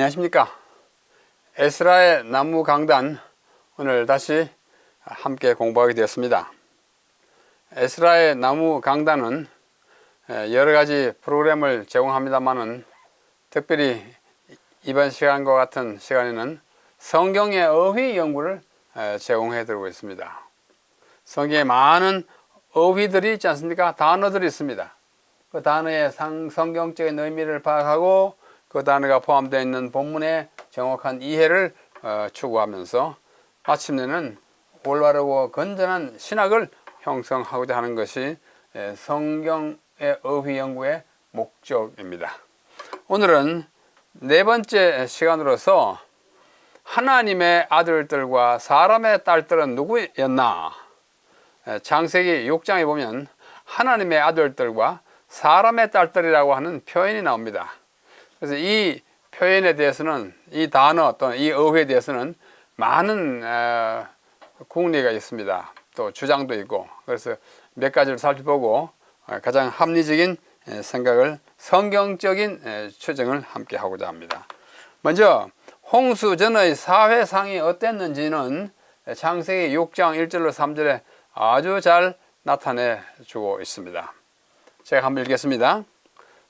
안녕하십니까. 에스라의 나무 강단 오늘 다시 함께 공부하게 되었습니다. 에스라의 나무 강단은 여러 가지 프로그램을 제공합니다만은 특별히 이번 시간과 같은 시간에는 성경의 어휘 연구를 제공해 드리고 있습니다. 성경에 많은 어휘들이 있지 않습니까? 단어들이 있습니다. 그 단어의 상, 성경적인 의미를 파악하고 그 단어가 포함되어 있는 본문의 정확한 이해를 어, 추구하면서 마침내는 올바르고 건전한 신학을 형성하고자 하는 것이 에, 성경의 어휘 연구의 목적입니다. 오늘은 네 번째 시간으로서 하나님의 아들들과 사람의 딸들은 누구였나? 에, 창세기 6장에 보면 하나님의 아들들과 사람의 딸들이라고 하는 표현이 나옵니다. 그래서 이 표현에 대해서는 이 단어 또는 이 어휘에 대해서는 많은 어, 국리가 있습니다. 또 주장도 있고 그래서 몇 가지를 살펴보고 어, 가장 합리적인 에, 생각을 성경적인 에, 추정을 함께 하고자 합니다. 먼저 홍수 전의 사회상이 어땠는지는 창세기 6장 1절로 3절에 아주 잘 나타내 주고 있습니다. 제가 한번 읽겠습니다.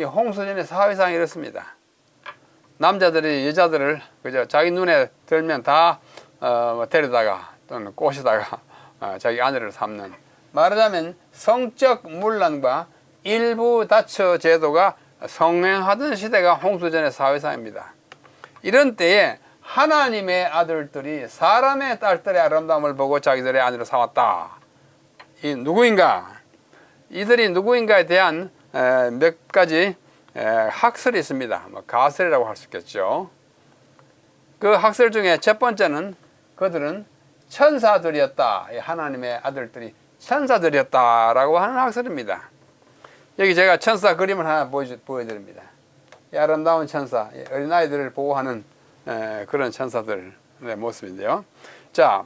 이 홍수전의 사회상이 이렇습니다. 남자들이 여자들을 그저 자기 눈에 들면 다 어, 뭐 데려다가 또는 꼬시다가 어, 자기 아내를 삼는 말하자면 성적 문란과 일부 다처 제도가 성행하던 시대가 홍수전의 사회상입니다. 이런 때에 하나님의 아들들이 사람의 딸들의 아름다움을 보고 자기들의 아내로 삼았다. 이 누구인가? 이들이 누구인가에 대한 몇 가지 학설이 있습니다. 뭐 가설이라고 할 수 있겠죠. 그 학설 중에 첫 번째는 그들은 천사들이었다. 하나님의 아들들이 천사들이었다라고 하는 학설입니다. 여기 제가 천사 그림을 하나 보여드립니다. 이 아름다운 천사, 어린아이들을 보호하는 그런 천사들의 모습인데요. 자,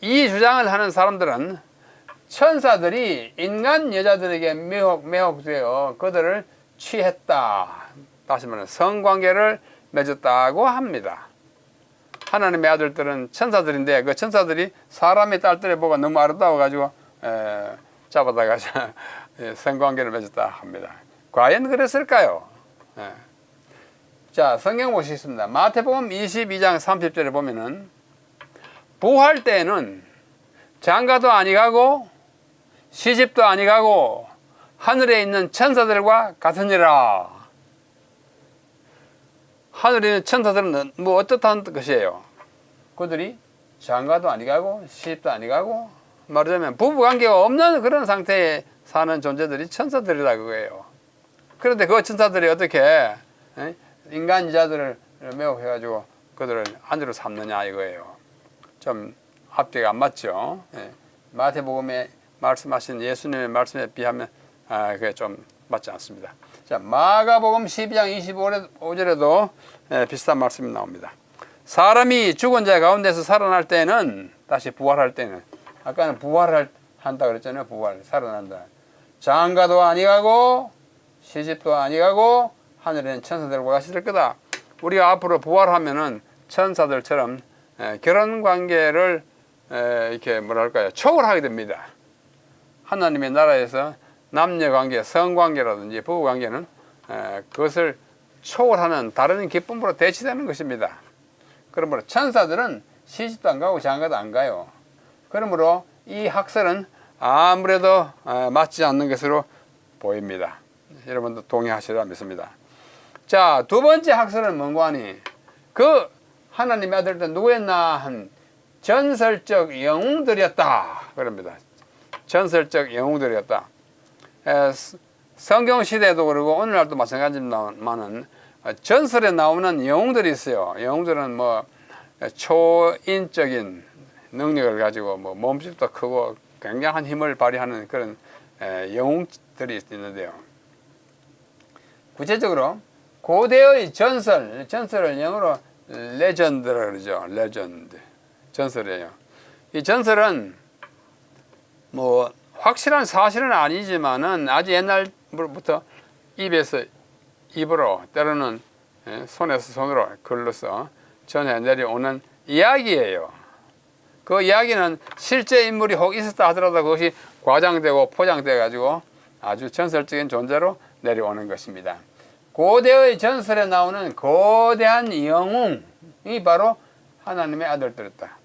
이 주장을 하는 사람들은 천사들이 인간 여자들에게 매혹, 매혹되어 그들을 취했다. 다시 말하면 성관계를 맺었다고 합니다. 하나님의 아들들은 천사들인데 그 천사들이 사람의 딸들의 보고 너무 아름다워 가지고 에, 잡아다가 성관계를 맺었다 합니다. 과연 그랬을까요? 에. 자 성경 보시겠습니다. 마태복음 22장 30절에 보면은 부활 때는 장가도 아니가고 시집도 아니가고 하늘에 있는 천사들과 같으니라. 하늘에 있는 천사들은 뭐 어떻다는 것이에요? 그들이 장가도 아니가고 시집도 아니가고 말하자면 부부 관계가 없는 그런 상태에 사는 존재들이 천사들이다 그거예요. 그런데 그 천사들이 어떻게 인간 여자들을 매혹해가지고 그들을 안으로 삼느냐 이거예요. 좀 앞뒤가 안 맞죠. 예. 마태복음에 말씀하신 예수님의 말씀에 비하면 아, 그게 좀 맞지 않습니다. 자, 마가복음 12장 25절에도 예, 비슷한 말씀이 나옵니다. 사람이 죽은 자 가운데서 살아날 때는 다시 부활할 때는 아까는 부활을 한다 그랬잖아요. 부활 살아난다. 장가도 아니가고 시집도 아니가고 하늘에는 천사들과 같이 될 거다. 우리가 앞으로 부활하면은 천사들처럼 에, 결혼 관계를 에, 이렇게 뭐랄까요 초월하게 됩니다. 하나님의 나라에서 남녀 관계, 성 관계라든지 부부 관계는 에, 그것을 초월하는 다른 기쁨으로 대치되는 것입니다. 그러므로 천사들은 시집도 안 가고 장가도 안 가요. 그러므로 이 학설은 아무래도 어, 맞지 않는 것으로 보입니다. 여러분도 동의하시리라 믿습니다. 자, 두 번째 학설은 뭔고 하니? 그 하나님의 아들들 누구였나 한 전설적 영웅들이었다. 그럽니다. 전설적 영웅들이었다. 에, 성경 시대도 그러고 오늘날도 마찬가지지만은 전설에 나오는 영웅들이 있어요. 영웅들은 뭐 초인적인 능력을 가지고 뭐 몸집도 크고 굉장한 힘을 발휘하는 그런 에, 영웅들이 있는데요. 구체적으로 고대의 전설, 전설을 영어로 레전드라 그러죠. 레전드. 전설이에요. 이 전설은 뭐 확실한 사실은 아니지만은 아주 옛날부터 입에서 입으로 때로는 예, 손에서 손으로 글로서 전해 내려오는 이야기예요. 그 이야기는 실제 인물이 혹 있었다 하더라도 그것이 과장되고 포장돼 가지고 아주 전설적인 존재로 내려오는 것입니다. 고대의 전설에 나오는 거대한 영웅이 바로 하나님의 아들들이었다.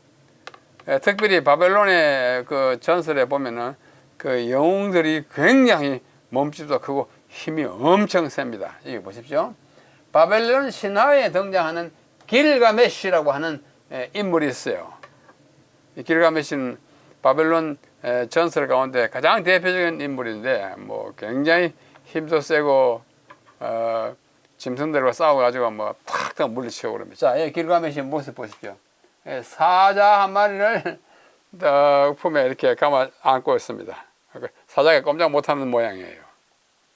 예, 특별히 바벨론의 그 전설에 보면은 그 영웅들이 굉장히 몸집도 크고 힘이 엄청 셉니다. 여기 보십시오. 바벨론 신화에 등장하는 길가메시라고 하는 에, 인물이 있어요. 이 길가메시는 바벨론 에, 전설 가운데 가장 대표적인 인물인데 뭐 굉장히 힘도 세고 어, 짐승들과 싸워가지고 뭐 탁탁 물리치고 그럽니다. 자, 이 길가메시 모습 보십시오. 예, 사자 한 마리를 딱 품에 이렇게 감아 안고 있습니다. 사자가 꼼짝 못하는 모양이에요.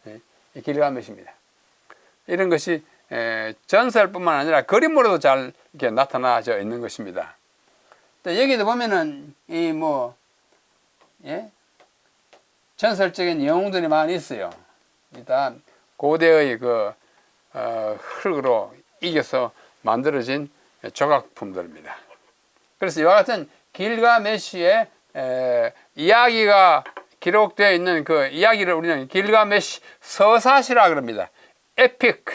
예, 이 길가메시입니다. 이런 것이 에, 전설뿐만 아니라 그림으로도 잘 이렇게 나타나져 있는 것입니다. 또 여기도 보면은 이 뭐 예? 전설적인 영웅들이 많이 있어요. 일단 고대의 그 어, 흙으로 이겨서 만들어진 조각품들입니다. 그래서 이와 같은 길가메시의 에, 이야기가 기록되어 있는 그 이야기를 우리는 길가메시 서사시라 그럽니다. 에픽,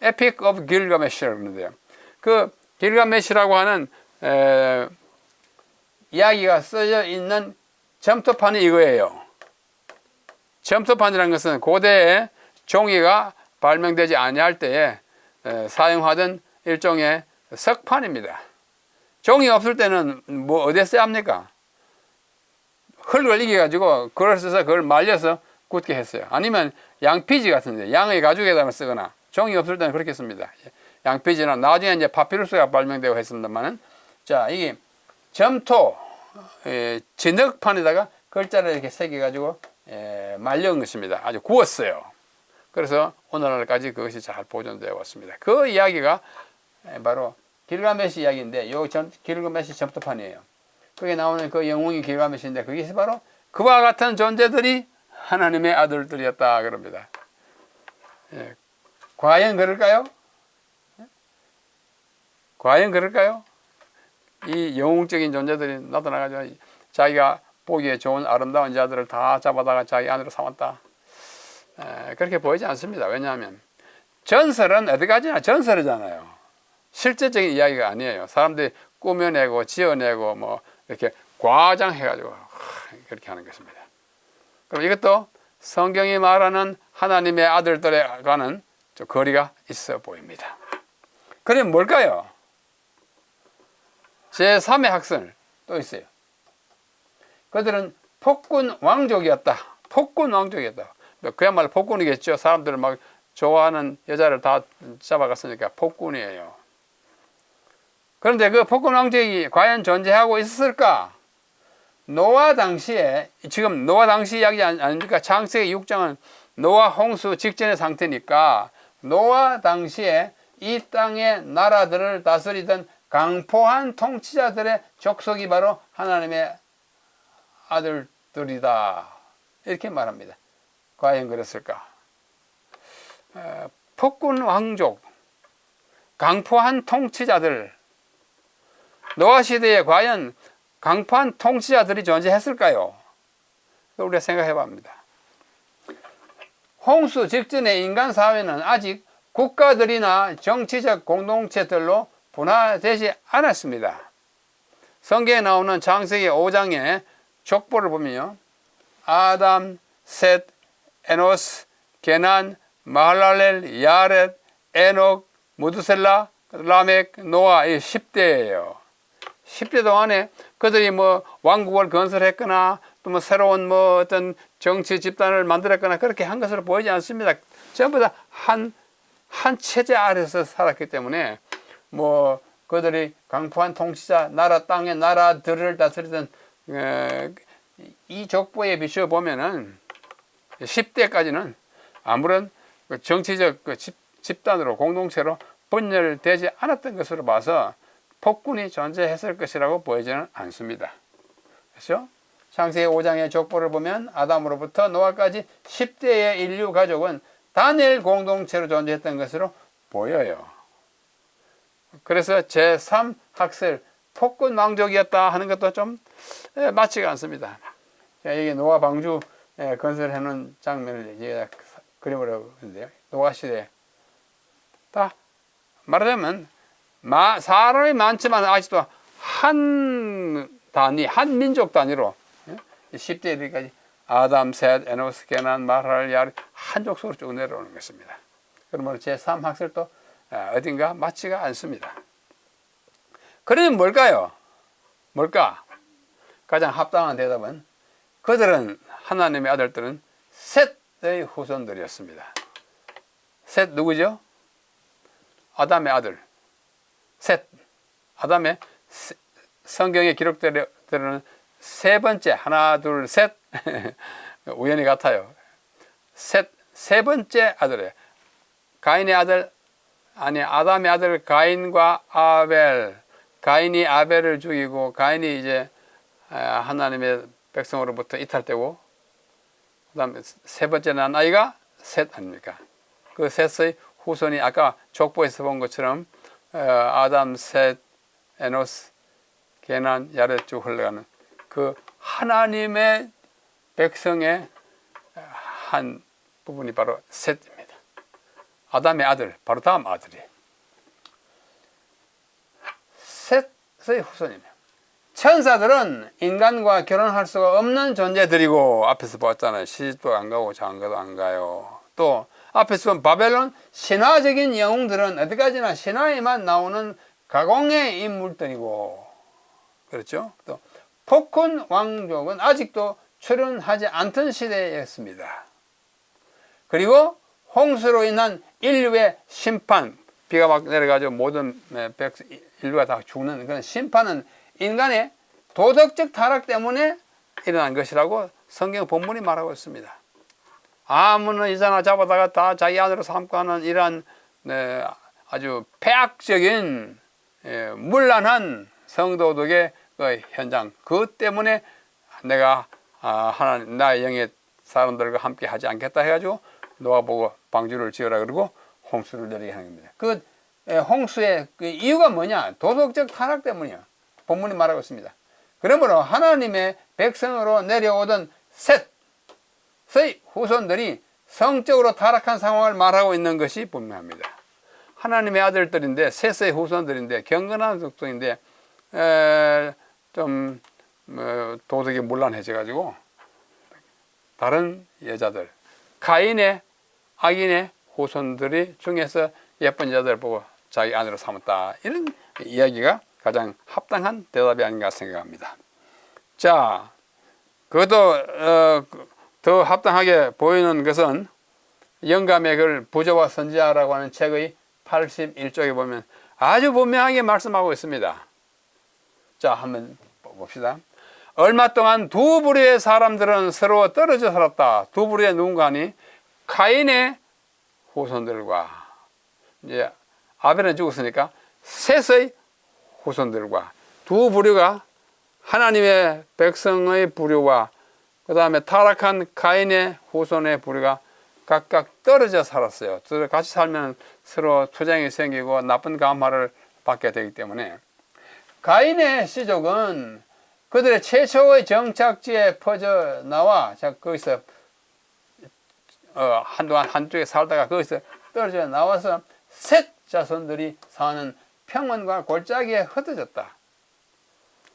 에픽 오브 길가메시라고 그러는데요. 그 길가메시라고 하는 에, 이야기가 써져 있는 점토판이 이거예요. 점토판이라는 것은 고대에 종이가 발명되지 아니할 때에 에, 사용하던 일종의 석판입니다. 종이 없을 때는 뭐 어디에 써야 합니까? 흙을 이겨가지고 그걸 써서 그걸 말려서 굳게 했어요. 아니면 양피지 같은데 양의 가죽에다가 쓰거나 종이 없을 때는 그렇게 씁니다. 양피지나 나중에 이제 파피루스가 발명되고 했습니다만은 자 이게 점토 에, 진흙판에다가 글자를 이렇게 새겨가지고 에, 말려온 것입니다. 아주 구웠어요. 그래서 오늘날까지 그것이 잘 보존되어 왔습니다. 그 이야기가 에, 바로 길가메시 이야기인데 요 점, 길가메시 점토판이에요. 거기에 나오는 그 영웅이 길가메시인데 그게 바로 그와 같은 존재들이 하나님의 아들들이었다 그럽니다. 예. 과연 그럴까요? 과연 그럴까요? 이 영웅적인 존재들이 나타나가지고 자기가 보기에 좋은 아름다운 자들을 다 잡아다가 자기 안으로 삼았다. 에, 그렇게 보이지 않습니다. 왜냐하면 전설은 어디까지나 전설이잖아요. 실제적인 이야기가 아니에요. 사람들이 꾸며내고 지어내고 뭐 이렇게 과장해가지고 그렇게 하는 것입니다. 그럼 이것도 성경이 말하는 하나님의 아들들과는 좀 거리가 있어 보입니다. 그럼 뭘까요? 제3의 학설 또 있어요. 그들은 폭군 왕족이었다. 폭군 왕족이었다. 그야말로 폭군이겠죠. 사람들을 막 좋아하는 여자를 다 잡아갔으니까 폭군이에요. 그런데 그 폭군 왕족이 과연 존재하고 있었을까? 노아 당시에 지금 노아 당시 이야기 아닙니까? 창세기 6장은 노아 홍수 직전의 상태니까 노아 당시에 이 땅의 나라들을 다스리던 강포한 통치자들의 족속이 바로 하나님의 아들들이다. 이렇게 말합니다. 과연 그랬을까? 에, 폭군 왕족, 강포한 통치자들, 노아 시대에 과연 강포한 통치자들이 존재했을까요? 우리가 생각해 봅니다. 홍수 직전의 인간 사회는 아직 국가들이나 정치적 공동체들로 분화되지 않았습니다. 성경에 나오는 창세기 5장의 족보를 보면요. 아담, 셋, 에노스, 게난, 마할랄렐, 야렛, 에녹, 무드셀라, 라멕, 노아 이 10대예요. 10대 동안에 그들이 뭐 왕국을 건설했거나 또 뭐 새로운 뭐 어떤 정치 집단을 만들었거나 그렇게 한 것으로 보이지 않습니다. 전부 다 한 한 체제 아래서 살았기 때문에 뭐 그들이 강포한 통치자 나라 땅의 나라들을 다스리던 에, 이 족보에 비추어 보면은 10대까지는 아무런 그 정치적 그 집, 집단으로 공동체로 분열되지 않았던 것으로 봐서 폭군이 존재했을 것이라고 보이지는 않습니다. 그렇죠? 창세기 5장의 족보를 보면 아담으로부터 노아까지 10대의 인류 가족은 단일 공동체로 존재했던 것으로 보여요. 그래서 제3 학설 폭군 왕족이었다 하는 것도 좀 에, 맞지가 않습니다. 자, 이게 노아 방주 에, 건설해 놓은 장면을 그림으로 했는데요. 노아 시대 다 말하자면 마, 사람이 많지만 아직도 한 단위, 한 민족 단위로 예? 10대들까지 아담, 셋, 에노스, 게난, 마할, 야르 한 족속으로 쭉 내려오는 것입니다. 그러면 제3 학설도 아, 어딘가 맞지가 않습니다. 그러면 뭘까요? 뭘까? 가장 합당한 대답은 그들은 하나님의 아들들은 셋의 후손들이었습니다. 셋 누구죠? 아담의 아들. 셋. 아담의 세- 성경에 기록되는 세 번째 하나 둘 셋 우연히 같아요. 셋 세 번째 아들이에요. 가인의 아들 아니 아담의 아들 가인과 아벨 가인이 아벨을 죽이고 가인이 이제 아, 하나님의 백성으로부터 이탈되고 그다음에 세 번째 난 아이가 셋 아닙니까? 그 셋의 후손이 아까 족보에서 본 것처럼 어, 아담, 셋, 에노스, 게난, 야렛 쭉 흘러가는 그 하나님의 백성의 한 부분이 바로 셋입니다. 아담의 아들, 바로 다음 아들이 셋의 후손이며 천사들은 인간과 결혼할 수가 없는 존재들이고 앞에서 보았잖아요. 시집도 안 가고 장가도 안 가요. 또 앞에서 본 바벨론 신화적인 영웅들은 어디까지나 신화에만 나오는 가공의 인물들이고 그렇죠. 또 폭군 왕족은 아직도 출현하지 않던 시대였습니다. 그리고 홍수로 인한 인류의 심판, 비가 막 내려가지고 모든 백 인류가 다 죽는 그런 심판은 인간의 도덕적 타락 때문에 일어난 것이라고 성경 본문이 말하고 있습니다. 아무나 이자나 잡아다가 다 자기 아들로 삼고 하는 이러한 네, 아주 폐악적인 예, 문란한 성도덕의 그 현장 그 때문에 내가 아, 하나님 나의 영의 사람들과 함께 하지 않겠다 해가지고 노아 보고 방주를 지어라 그러고 홍수를 내리게 하는 겁니다. 그 예, 홍수의 그 이유가 뭐냐? 도덕적 타락 때문이야. 본문이 말하고 있습니다. 그러므로 하나님의 백성으로 내려오던 셋 의 후손들이 성적으로 타락한 상황을 말하고 있는 것이 분명합니다. 하나님의 아들들인데 셋의 후손들인데 경건한 속성인데 에, 좀 어, 도덕이 문란해져 가지고 다른 여자들 가인의 악인의 후손들이 중에서 예쁜 여자들 보고 자기 아내로 삼았다 이런 이야기가 가장 합당한 대답이 아닌가 생각합니다. 자, 그것도 어, 더 합당하게 보이는 것은 영감의 글 부조와 선지자라고 하는 책의 81쪽에 보면 아주 분명하게 말씀하고 있습니다. 자, 한번 봅시다. 얼마 동안 두 부류의 사람들은 서로 떨어져 살았다. 두 부류의 누군가니 카인의 후손들과 이제 아벨은 죽었으니까 셋의 후손들과 두 부류가 하나님의 백성의 부류와 그 다음에 타락한 가인의 후손의 부류가 각각 떨어져 살았어요. 같이 살면 서로 투쟁이 생기고 나쁜 감화를 받게 되기 때문에 가인의 시족은 그들의 최초의 정착지에 퍼져 나와 자 거기서 어, 한동안 한쪽에 살다가 거기서 떨어져 나와서 셋 자손들이 사는 평원과 골짜기에 흩어졌다.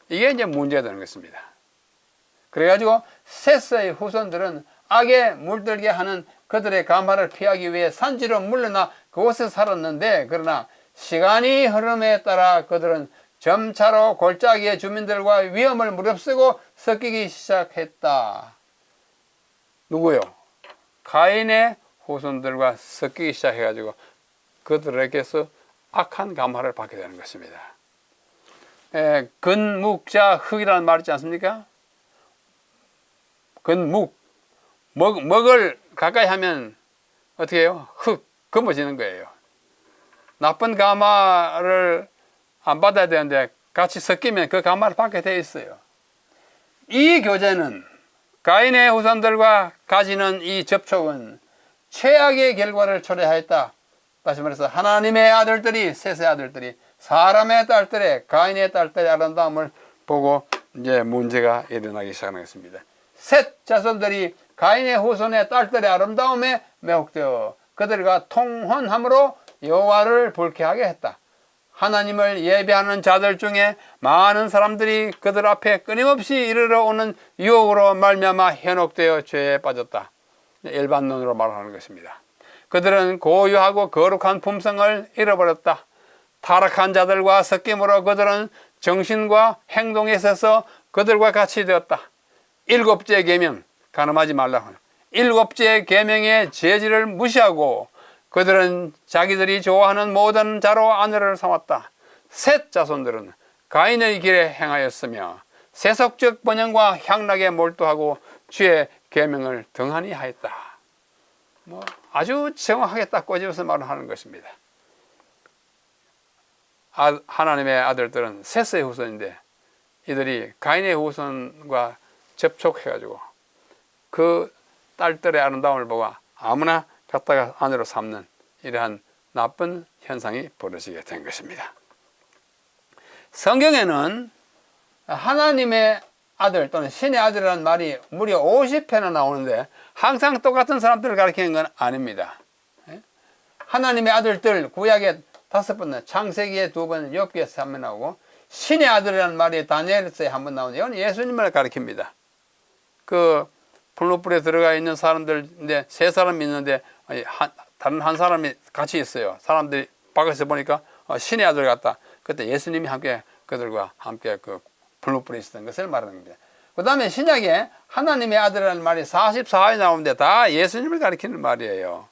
이게 이제 문제가 되는 것입니다. 그래가지고 셋의 후손들은 악에 물들게 하는 그들의 감화를 피하기 위해 산지로 물러나 그곳에 살았는데 그러나 시간이 흐름에 따라 그들은 점차로 골짜기의 주민들과 위험을 무릅쓰고 섞이기 시작했다. 누구요? 가인의 후손들과 섞이기 시작해가지고 그들에게서 악한 감화를 받게 되는 것입니다. 에, 근묵자 흙이라는 말 있지 않습니까? 근묵 먹, 먹을 가까이 하면 어떻게 해요? 흙 검어지는 거예요. 나쁜 감화를 안 받아야 되는데 같이 섞이면 그 감화를 받게 돼 있어요. 이 교제는 가인의 후손들과 가지는 이 접촉은 최악의 결과를 초래하였다. 다시 말해서 하나님의 아들들이 셋의 아들들이 사람의 딸들의 가인의 딸들의 아름다움을 보고 이제 문제가 일어나기 시작하는 것입니다. 셋 자손들이 가인의 후손의 딸들의 아름다움에 매혹되어 그들과 통혼함으로 여호와를 불쾌하게 했다. 하나님을 예배하는 자들 중에 많은 사람들이 그들 앞에 끊임없이 이르러 오는 유혹으로 말미암아 현혹되어 죄에 빠졌다. 일반론으로 말하는 것입니다. 그들은 고유하고 거룩한 품성을 잃어버렸다. 타락한 자들과 섞임으로 그들은 정신과 행동에 있어서 그들과 같이 되었다. 일곱째 계명 가늠하지 말라. 일곱째 계명의 제지를 무시하고 그들은 자기들이 좋아하는 모든 자로 아내를 삼았다. 셋 자손들은 가인의 길에 행하였으며 세속적 번영과 향락에 몰두하고 주의 계명을 등한히 하였다. 뭐 아주 정확하게 딱 꼬집어서 말을 하는 것입니다. 아, 하나님의 아들들은 셋의 후손인데 이들이 가인의 후손과 접촉해가지고 그 딸들의 아름다움을 보고 아무나 갖다가 아내로 삼는 이러한 나쁜 현상이 벌어지게 된 것입니다. 성경에는 하나님의 아들 또는 신의 아들이라는 말이 무려 50회나 나오는데 항상 똑같은 사람들을 가리키는 건 아닙니다. 예? 하나님의 아들들 구약에 다섯 번, 창세기에 두 번, 욥기에서 한 번 나오고 신의 아들이라는 말이 다니엘서에 한 번 나오는데 이건 예수님을 가리킵니다. 그 풀무불에 들어가 있는 사람들인데 세 사람이 있는데 한, 다른 한 사람이 같이 있어요. 사람들이 밖에서 보니까 어, 신의 아들 같다. 그때 예수님이 함께 그들과 함께 그 풀무불에 있었던 것을 말하는 겁니다. 그 다음에 신약에 하나님의 아들이라는 말이 44회 나오는데 다 예수님을 가리키는 말이에요.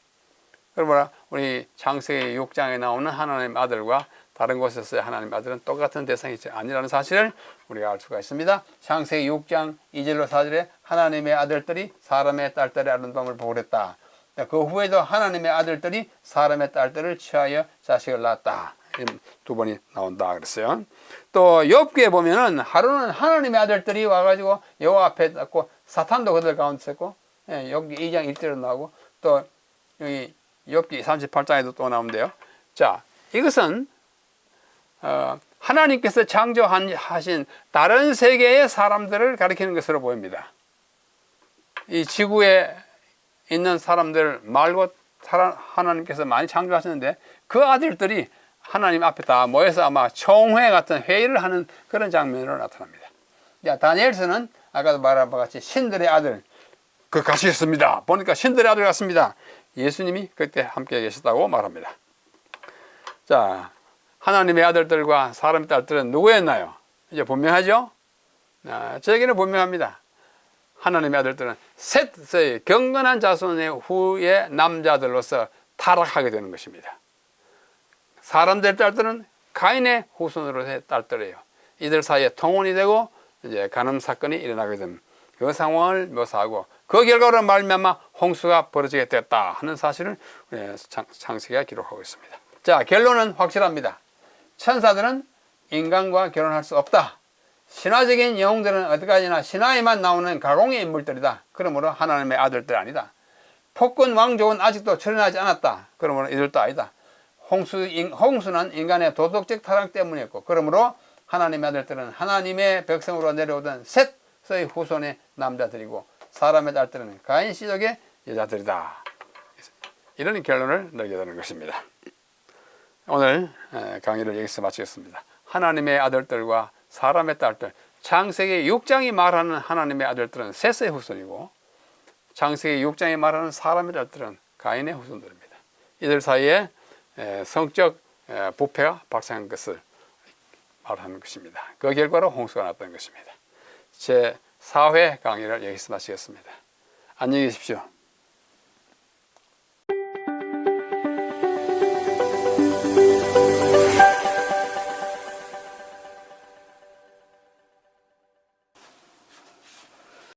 그러므로 우리 창세기 6장에 나오는 하나님의 아들과 다른 곳에서의 하나님의 아들은 똑같은 대상이 아니라는 사실을 우리가 알 수가 있습니다. 창세기 6장 2절로 4절에 하나님의 아들들이 사람의 딸들의 아름다움을 보랬다. 그 후에도 하나님의 아들들이 사람의 딸들을 취하여 자식을 낳았다. 두 번이 나온다 그랬어요. 또 욥기에 보면은 하루는 하나님의 아들들이 와가지고 여호와 앞에 있고 사탄도 그들 가운데 있었고 예, 여기 2장 1절로 나오고 또 여기 욥기 38장에도 또 나오는데요. 자, 이것은 어, 하나님께서 창조하신 다른 세계의 사람들을 가리키는 것으로 보입니다. 이 지구에 있는 사람들 말고 하나님께서 많이 창조하셨는데 그 아들들이 하나님 앞에 다 모여서 아마 총회 같은 회의를 하는 그런 장면으로 나타납니다. 자, 다니엘서는 아까도 말한 바 같이 신들의 아들 그 같이 있습니다. 보니까 신들의 아들 같습니다. 예수님이 그때 함께 계셨다고 말합니다. 자, 하나님의 아들들과 사람의 딸들은 누구였나요? 이제 분명하죠? 아, 저에게는 분명합니다. 하나님의 아들들은 셋의 경건한 자손의 후의 남자들로서 타락하게 되는 것입니다. 사람들 딸들은 가인의 후손으로의 딸들이에요. 이들 사이에 통혼이 되고 이제 간음 사건이 일어나게 된그 상황을 묘사하고 그 결과로 말미암아 홍수가 벌어지게 됐다 하는 사실을 창세기가 기록하고 있습니다. 자 결론은 확실합니다. 천사들은 인간과 결혼할 수 없다. 신화적인 영웅들은 어디까지나 신화에만 나오는 가공의 인물들이다. 그러므로 하나님의 아들들 아니다. 폭군 왕족은 아직도 출현하지 않았다. 그러므로 이들도 아니다. 홍수, 홍수는 인간의 도덕적 타락 때문이었고, 그러므로 하나님의 아들들은 하나님의 백성으로 내려오던 셋의 후손의 남자들이고, 사람의 딸들은 가인 씨족의 여자들이다. 이런 결론을 내게 되는 것입니다. 오늘 강의를 여기서 마치겠습니다. 하나님의 아들들과 사람의 딸들, 창세기 6장이 말하는 하나님의 아들들은 셋의 후손이고 창세기 6장이 말하는 사람의 딸들은 가인의 후손들입니다. 이들 사이에 성적 부패가 발생한 것을 말하는 것입니다. 그 결과로 홍수가 났던 것입니다. 제 4회 강의를 여기서 마치겠습니다. 안녕히 계십시오.